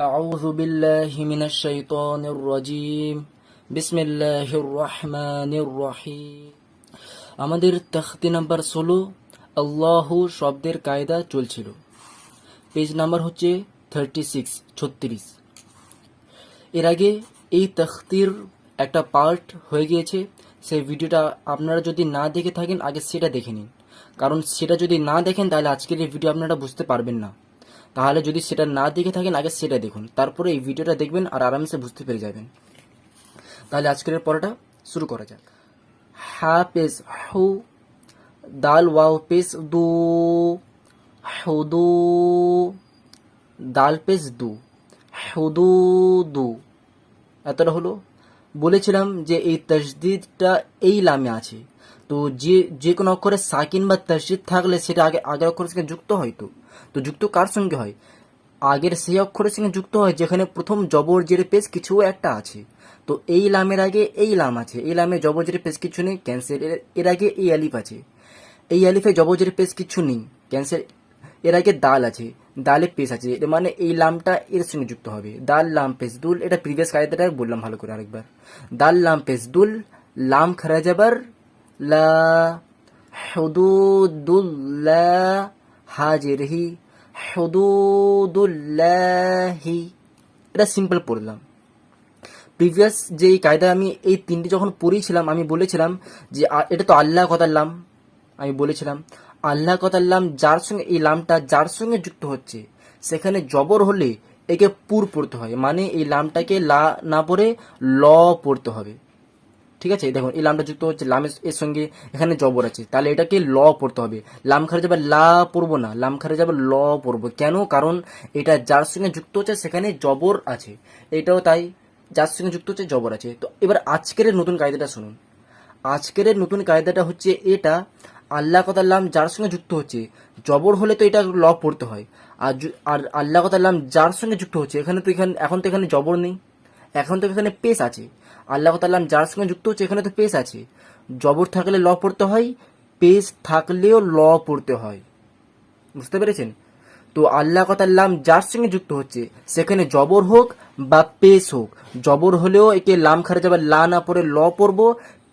أعوذ بالله من الشيطان الرجيم بسم الله الرحمن الرحيم আমাদের তখতি নাম্বার ষোলো আল্লাহ শব্দের কায়দা চলছিল পেজ নাম্বার হচ্ছে থার্টি সিক্স ছত্রিশ এর আগে এই তখতির একটা পার্ট হয়ে গিয়েছে সেই ভিডিওটা আপনারা যদি না দেখে থাকেন আগে সেটা দেখে নিন কারণ সেটা যদি না দেখেন তাহলে আজকের এই ভিডিও আপনারা বুঝতে পারবেন না তাহলে যদি সেটা না দেখে থাকেন, আগে সেটা দেখুন। তারপরে এই ভিডিওটা দেখবেন আর আরামসে বুঝতে পেরে যাবেন। তাহলে আজকের পড়াটা শুরু করা যাক। হা পেজ হু, দাল ওয়াও পেজ দু হুদু দাল পেজ দু হুদু দু এতটা হলো। বলেছিলাম যে এই তসদিদটা এই লামে আছে। তো যে যে কোনো অক্ষরে সাকিন বা তসদিদ থাকলে সেটা আগে, আগের অক্ষরের সঙ্গে যুক্ত হয় তো যুক্ত কার সঙ্গে হয়? আগের সেই অক্ষরের সঙ্গে যুক্ত হয়, যেখানে প্রথম জবর জেরে পেশ কিছু একটা আছে। তো এই লামের আগে এই লাম আছে। এই লামে জবর জেরে পেশ কিছু নেই ক্যান্সেল এর আগে এই আলিফ আছে। এই আলিফে জবর জেরে পেশ কিছু নেই ক্যান্সেল এর আগে দাল আছে। দালে পেশ আছে, এর মানে এই লামটা এর সঙ্গে যুক্ত হবে। দাল, লাম, পেশ, দুল, এটা প্রিভিয়াস কায়দাটা বললাম ভালো করে আরেকবার। দাল, লাম, পেশ, দুল, লাম খারা যাবার লা হুদুদুল্লাহ হাজিরহি হুদুদুল্লাহি। এটা সিম্পল পড়লাম। প্রিভিয়াস যে কায়দা আমি এই তিনটি যখন পড়েছিলাম আমি বলেছিলাম যে এটা তো আল্লাহ কথার লাম আমি বলেছিলাম। আল্লাহ কথার লাম যার সঙ্গে, এই লামটা যার সঙ্গে যুক্ত হচ্ছে, সেখানে জবর হলে একে পুর পড়তে হয় মানে এই লামটাকে লা না পড়ে ল পড়তে হবে। ঠিক আছে? দেখুন, এই লামটা যুক্ত হচ্ছে লামের এর সঙ্গে এখানে জবর আছে। তাহলে এটাকে ল পড়তে হবে। লাম খারে যাবে লা পড়ব না, লাম খারে যাবে ল পড়ব। কেন? কারণ এটা যার সঙ্গে যুক্ত হচ্ছে, সেখানে জবর আছে। এটাও তাই, যার সঙ্গে যুক্ত হচ্ছে, জবর আছে। তো এবার আজকের নতুন কায়দাটা শুনুন। আজকের নতুন কায়দাটা হচ্ছে এটা, আল্লাহ কথার লাম যার সঙ্গে যুক্ত হচ্ছে, জবর হলে তো এটা ল পড়তে হয়। আর আর আল্লাহ কথার লাম যার সঙ্গে যুক্ত হচ্ছে, এখানে তো এখানে, এখন তো এখানে জবর নেই। এখন তো এখানে পেস আছে। আল্লাহ তাল্লাম যার সঙ্গে যুক্ত হচ্ছে, এখানে তো পেস আছে। জবর থাকলে ল পড়তে হয় পেস থাকলেও ল পড়তে হয়। বুঝতে পেরেছেন? তো আল্লাহ কথাল্লাম যার সঙ্গে যুক্ত হচ্ছে, সেখানে জবর হোক বা পেস হোক, জবর হলেও একে লাম খারে যাবার লা না পড়ে ল পড়ব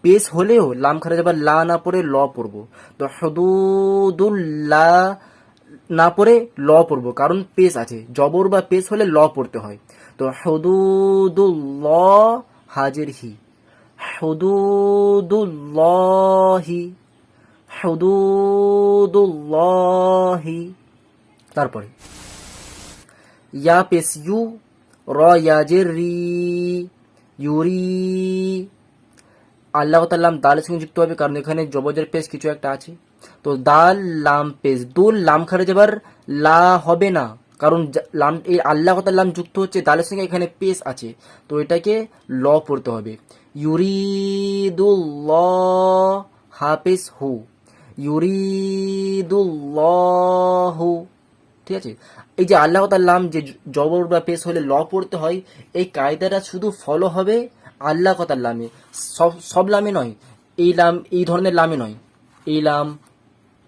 পেস হলেও লাম খারে যাবার লা না পড়ে ল পড়ব। তো হদুদুল্লাহ না পড়ে ল পড়ব, কারণ পেস আছে। জবর বা পেস হলে ল পড়তে হয়। তো হদুদুল্লাহ হাজির হি। হদুদুল্লাহি হদুদুল্লাহি। তারপরে, ইয়া পেশ ইউ, র ইয়াজের রি ইউরি আল্লাহ তাল্লাম দালের সঙ্গে যুক্ত হবে, কারণ এখানে জবজের পেশ কিছু একটা আছে। তো দাল, লাম, পেশ। দুল, লাম খারে যাবার লা হবে না। কারণ লাম এই আল্লাহ তাল্লাম যুক্ত হচ্ছে দালের সঙ্গে এখানে পেশ আছে। তো এটাকে ল পড়তে হবে। ইউরিদুল্লাহ হাফেজ হু ইউরিদুল্লাহু, ঠিক আছে? এই যে আল্লাহ তাল্লাম যে জবর বা পেশ হলে ল পড়তে হয়, এই কায়দাটা শুধু ফলো হবে আল্লাহ কথার লামে সব সব লামে নয়। এই লাম, এই ধরনের লামে নয়। এই লাম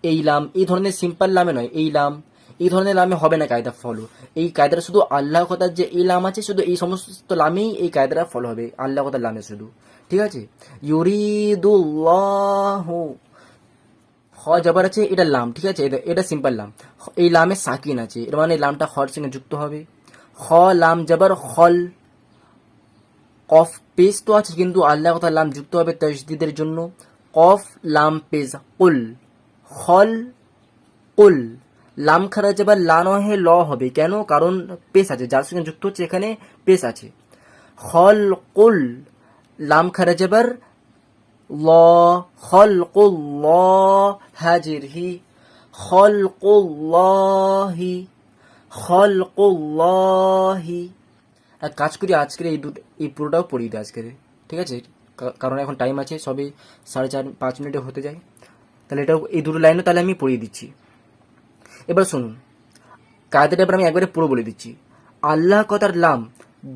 এই লাম, এই ধরনের সিম্পল লামে নয়। এই লাম এই ধরনের লামে হবে না কায়দা ফলো। এই কায়দাটা শুধু আল্লাহ কথার যে এই লাম আছে, শুধু এই সমস্ত লামেই এই কায়দাটা ফলো হবে। আল্লাহ কথার লামে শুধু। ঠিক আছে? ইউরিদুল্লাহু। হ জবর আছে, এটা লাম, ঠিক আছে? এটা সিম্পল লাম। এই লামে সাকিন আছে। এর মানে লামটা হর সঙ্গে যুক্ত হবে। খ লাম জবর, হল, কফ, পেজ তো আছে, কিন্তু আল্লাহ কথা লাম যুক্ত হবে তসদিদের জন্য। কফ, লাম, পেজ, কুল। হল, কুল। লাম খারা যাবার লা ল হবে। কেন? কারণ পেশ আছে, যার সঙ্গে যুক্ত হচ্ছে এখানে পেশ আছে। হল কুল লাম খারা যাবার ল খলকুল্লাহ হাজিরহি খলকুল্লাহি। হি এক কাজ করি, আজকের এই দুটো, এই পুরোটাও পড়িয়ে দিই আজকের। ঠিক আছে? কারণ এখন টাইম আছে, সবে সাড়ে চার, পাঁচ মিনিটে হতে যায়। তাহলে এটাও, এই দুটো লাইনও তাহলে আমি পড়িয়ে দিচ্ছি। এবার শুনুন। কায়দাটা এবার আমি একবারে পুরো বলে দিচ্ছি। আল্লাহ কথার লাম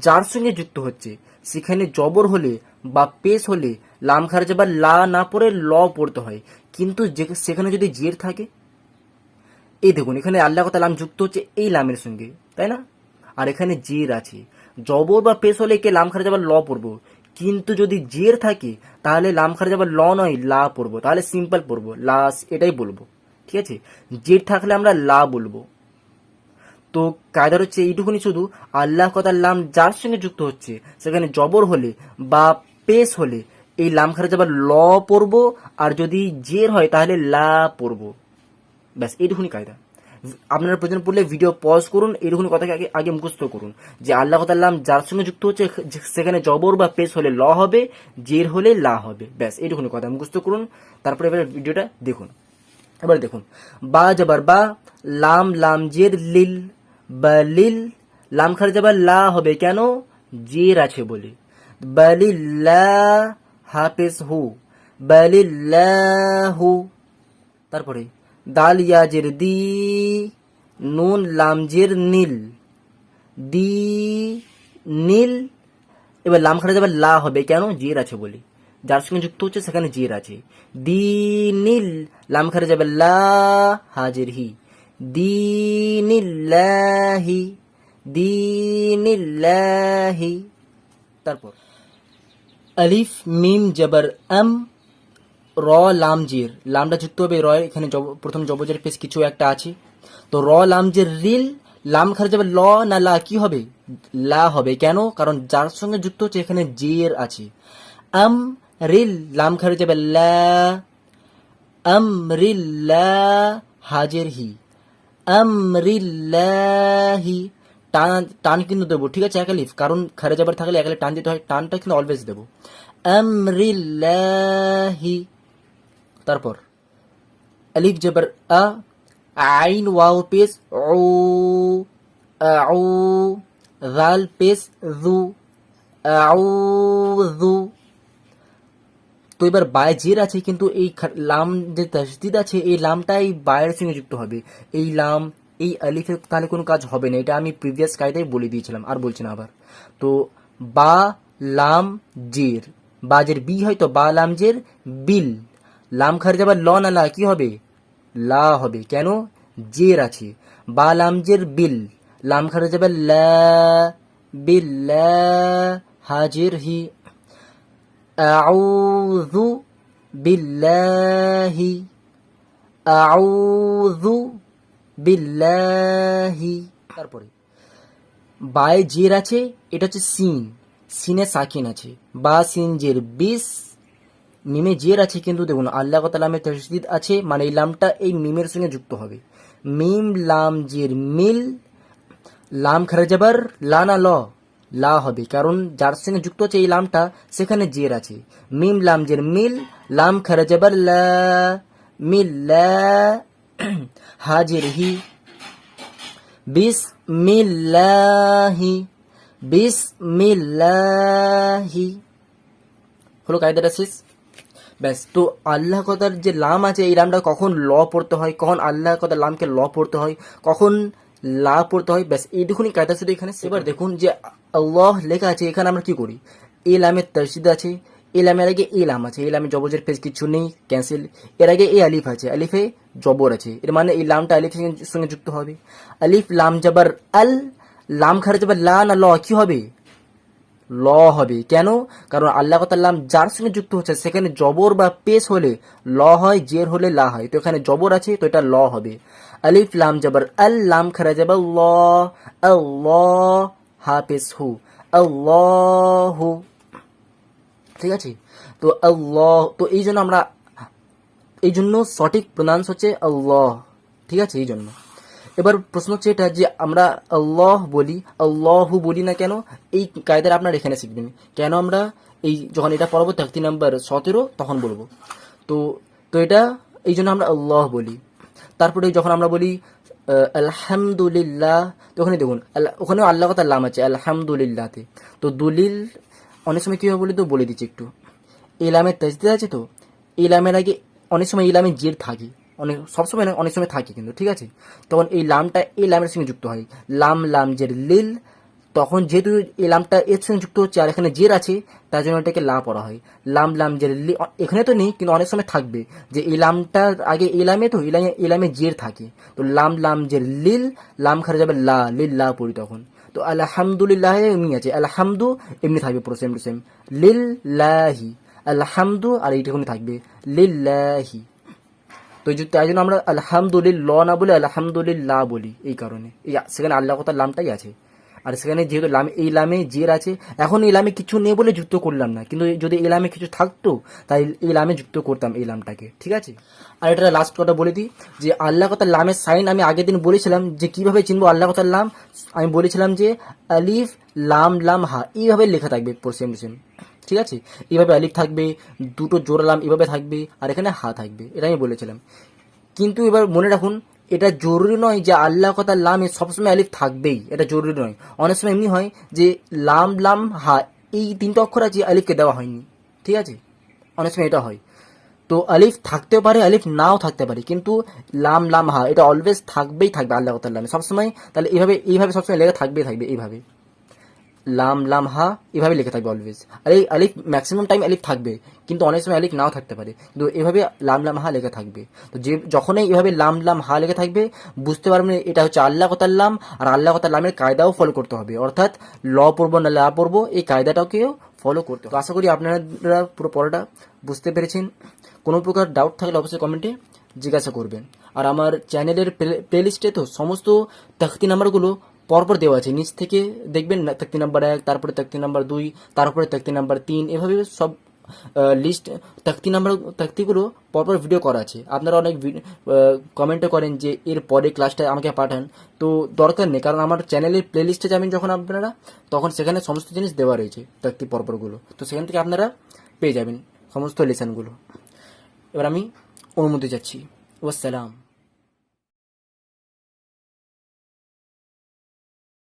যার সঙ্গে যুক্ত হচ্ছে, সেখানে জবর হলে বা পেশ হলে লাম খারাজে বা লা না পড়ে ল পড়তে হয়। কিন্তু সেখানে যদি জের থাকে? এই দেখুন, এখানে আল্লাহ কথা লাম যুক্ত হচ্ছে এই লামের সঙ্গে, তাই না? আর এখানে জের আছে। জবর বা পেশ হলে কে লাম খারে যাবার ল পড়ব? কিন্তু যদি জের থাকে, তাহলে লাম খারে যাবার ল নয়, লা পড়ব। তাহলে সিম্পল পড়ব। লাস এটাই বলব। ঠিক আছে? জের থাকলে আমরা লা বলব। তো কায়দার হচ্ছে এইটুকুনি শুধু আল্লাহ কথার লাম যার সঙ্গে যুক্ত হচ্ছে, সেখানে জবর হলে বা পেশ হলে এই লাম খারে যাবার ল পড়ব, আর যদি জের হয় তাহলে লা পড়ব। ব্যাস, এইটুকুনি কায়দা। আপনারা প্রয়োজন পড়লে ভিডিও পজ করুন, এইটুকুনি কথাকে আগে আগে মুখস্থ করুন। যে আল্লাহ নাম যার সঙ্গে যুক্ত হচ্ছে সেখানে জবর বা পেশ হলে ল হবে, জের হলে লা হবে। ব্যাস, এইটুকুনি কথা মুখস্থ করুন। তারপরে এবার ভিডিওটা দেখুন। এবার দেখুন, বা যাবার বা, লাম লাম, জের, লিল, বা, লিল, লাম খার যাবার লা হবে কেন? জের আছে বলে। বালিল্লা হাফেজ হু বালিল্লাহু তারপরে, দাল ইয়াজের দি, নুন লামজের নীল। দি, নীল, এবার লাম খাটা যাবে লা হবে কেন? জের আছে বলে। যার সঙ্গে যুক্ত হচ্ছে সেখানে জের আছে দি নীল লাম খাটা যাবে লা হাজির হি দিনিল্লাহি দিনিল্লাহি তারপর আলিফ মিম জবর আম র লাম জির লামটা যুক্ত হবে র এখানে প্রথম জবজের পেশ কিছু একটা আছে তো র লাম জির রিল লাম খারে যাবে ল না লা কি হবে লা হবে কেন কারণ যার সঙ্গে যুক্ত হচ্ছে এখানে জের আছে আম রিল লাম খারে যাবে লা আম রিল্লা হাজের হি আমরিল্লাহি, টান টান কিন্তু দেবো, ঠিক আছে, একালিফ, কারণ খারে যাবার থাকলে একালে টান দিতে হয়, টানটা কিন্তু অলওয়েজ দেবো। আমরিল্লাহি, তারপর, আলিফ জবর আ, আইন, ওয়াও, পেস ও আউ জাল পেস জু আউযু তো এবার বায় জের আছে কিন্তু এই লাম যে তাসদিদ আছে, এই লামটাই বায়ের সঙ্গে যুক্ত হবে। এই লাম, এই আলিফে, তাহলে কোনো কাজ হবে না, এটা আমি প্রিভিয়াস কায়দায় বলে দিয়েছিলাম, আর বলছি না আবার। তো বা লাম জের, বা জের বি হয় তো বা লাম জের বিল। লাম খারে যাবার ল না লা, কি হবে? লা হবে, কেন? জের আছে। বা লাম জের বিল, লাম খারে যাবে লা বিল্লা হাজির হি أعوذ بالله أعوذ بالله তারপরে বায়ে জের আছে এটা হচ্ছে সিন সিনে সাকিন আছে বা সিন জের বিস মিমে জের আছে কিন্তু দেখুন আল্লাহ তালামের তসদিদ আছে মানে এই লামটা এই মিমের সঙ্গে যুক্ত হবে মিম লাম জের মিল লাম খারে যাবার লা না ল হবে, কারণ যার সঙ্গে যুক্ত হচ্ছে এই লামটা, সেখানে জের আছে। মিম লাম জের মিল, লাম খারে যাবার লা, মিল লা, হাজির হি, বিসমিল্লাহি বিসমিল্লাহি। হলো কায়দাটা শেষ। ব্যাস, তো আল্লাহ কথার যে লাম আছে, এই লামটা কখন ল পড়তে হয়, কখন আল্লাহ কথার লামকে ল পড়তে হয়, কখন লা পড়তে হয়। ব্যাস এইটুকুনি কায়দা শুধু এখানে। এবার দেখুন যে আল্লাহ লেখা আছে এখানে আমরা কি করি? এ লামের তসজিদ আছে এ লামের আগে এ লাম আছে। এই লামে জবজের পেজ কিছু নেই ক্যান্সেল এর আগে এ আলিফ আছে আলিফে জবর আছে। এর মানে এই লামটা আলিফের সঙ্গে- সঙ্গে যুক্ত হবে। আলিফ লাম জবর আল লাম খারে জবর লা না ল কি হবে? ল হবে। কেন? কারণ আল্লাহ লাম যার সঙ্গে যুক্ত হচ্ছে সেখানে জবর বা পেশ হলে ল হয় জের হলে লা হয়। তো এখানে জবর আছে তো এটা ল হবে। আলিফ লাম জবর, আল লাম খারা যাবে ল আল্লাহ হাফেজ হু, আল্লাহু। ঠিক আছে? তো আল্লাহ, তো এই জন্য আমরা, এই জন্য সঠিক প্রনাউন্স হচ্ছে আল্লাহ। ঠিক আছে? এই জন্য। এবার প্রশ্ন হচ্ছে এটা যে আমরা আল্লাহ বলি, আল্লাহু বলি না কেন? এই কায়দার আপনারা এখানে শিখবেন। কেন আমরা এই যখন এটা পড়াবো থাকতি নাম্বার সতেরো, তখন বলব। তো তো এটা, এই জন্য আমরা আল্লাহ বলি। তারপরে যখন আমরা বলি আলহামদুলিল্লাহ তো ওখানে দেখুন ওখানেও আল্লাহ কথা লাম আছে, আলহামদুলিল্লাহতে। তো দলিল, অনেক সময় কীভাবে বলি তো, বলে দিচ্ছি একটু। ইলামের তাজদিদ আছে তো, ইলামের আগে অনেক সময় ইলামে জের থাকে। অনেক সবসময় অনেক সময় থাকে কিন্তু, ঠিক আছে? তখন এই লামটা এই লামের সঙ্গে যুক্ত হয়। লাম লাম, জের, লিল তখন যেহেতু এই লামটা এর সঙ্গে যুক্ত হচ্ছে আর এখানে জের আছে, তার জন্য এটাকে লা পড়া হয়। লাম লাম, জের। এখানে তো নেই, কিন্তু অনেক সময় থাকবে যে এই লামটার আগে এই লামে তো ইলামে ইলামে জের থাকে। তো লাম লাম, জের, লিল, লাম খারে যাবে লা, লিল, লা পড়ি তখন। তো আলহামদুলিল্লাহ এমনি আছে। আলহামদু এমনি থাকবে পুরো সেম টু সেম লিল্লাহি আলহামদু আর এইটুকুনি থাকবে। লিল্লাহি তো তাই জন্য আমরা আলহামদুলিল্লাহ না বলে আলহামদুলিল্লাহ বলি এই কারণে। এই সেখানে আল্লাহ কথার লামটাই আছে। আর সেখানে যেহেতু লাম, এই লামে জের আছে, এখন এই লামে কিছু নেই বলে যুক্ত করলাম না। কিন্তু যদি এই লামে কিছু থাকতো, তাই এই লামে যুক্ত করতাম এই লামটাকে, ঠিক আছে? আর এটা লাস্ট কথা বলে দিই, যে আল্লাহ কথার লামের সাইন আমি আগের দিন বলেছিলাম যে কীভাবে চিনবো আল্লাহ কথার লাম? আমি বলেছিলাম যে আলিফ লাম লাম হা এইভাবে লেখা থাকবে সেম সেম ঠিক আছে? এইভাবে আলিফ থাকবে, দুটো জোড়া লাম এভাবে থাকবে, আর এখানে হা থাকবে, এটা আমি বলেছিলাম। কিন্তু এবার মনে রাখুন এটা জরুরি নয় যে আল্লাহ কথা লামে সবসময় আলিফ থাকবেই, এটা জরুরি নয়। অনেক সময় এমনি হয় যে লাম লাম, হা, এই তিনটা অক্ষর আছে, আলিফকে দেওয়া হয়নি। ঠিক আছে? অনেক সময় এটা হয়। তো আলিফ থাকতেও পারে, আলিফ নাও থাকতে পারে, কিন্তু লাম লাম, হা, এটা অলওয়েজ থাকবেই থাকবে আল্লাহ কথা লামে। সবসময় তাহলে এইভাবে এইভাবে সবসময় লেখা থাকবেই থাকবে, এইভাবে। লাম লাম, হা, এভাবে লিখে থাকবে অলওয়েজ আর এই আলিফ ম্যাক্সিমাম টাইম আলিফ থাকবে, কিন্তু অনেক সময় আলিফ নাও থাকতে পারে। কিন্তু এভাবে লাম লাম, হা লেখা থাকবে। তো যে, যখনই এভাবে লাম লাম, হা লেখা থাকবে, বুঝতে পারবেন এটা হচ্ছে আল্লাহ লাম, আর আল্লাহ লামের কায়দাও ফলো করতে হবে। অর্থাৎ ল পড়ব না লা পড়ব, এই কায়দাটাকেও ফলো করতে হবে। আশা করি আপনারা পুরো পড়াটা বুঝতে পেরেছেন। কোনো প্রকার ডাউট থাকলে অবশ্যই কমেন্টে জিজ্ঞাসা করবেন। আর আমার চ্যানেলের প্লেলিস্টে তো সমস্ত তাখতি নাম্বারগুলো পরপর দেওয়া আছে। নিচ থেকে দেখবেন তাকতি নাম্বার এক, তারপরে তাকতি নাম্বার দুই, তারপরে তাকতি নাম্বার তিন, এভাবে সব লিস্ট তাকতি নাম্বার, তাকতিগুলো পরপর ভিডিও করা আছে। আপনারা অনেক কমেন্টও করেন যে এর পরে ক্লাসটা আমাকে পাঠান। তো দরকার নেই, কারণ আমার চ্যানেলের প্লেলিস্টে যাবেন যখন আপনারা, তখন সেখানে সমস্ত জিনিস দেওয়া রয়েছে, তাকতি পরপরগুলো। তো সেখান থেকে আপনারা পেয়ে যাবেন সমস্ত লেসনগুলো এবার আমি অনুমতি চাচ্ছি। ওয়াসালাম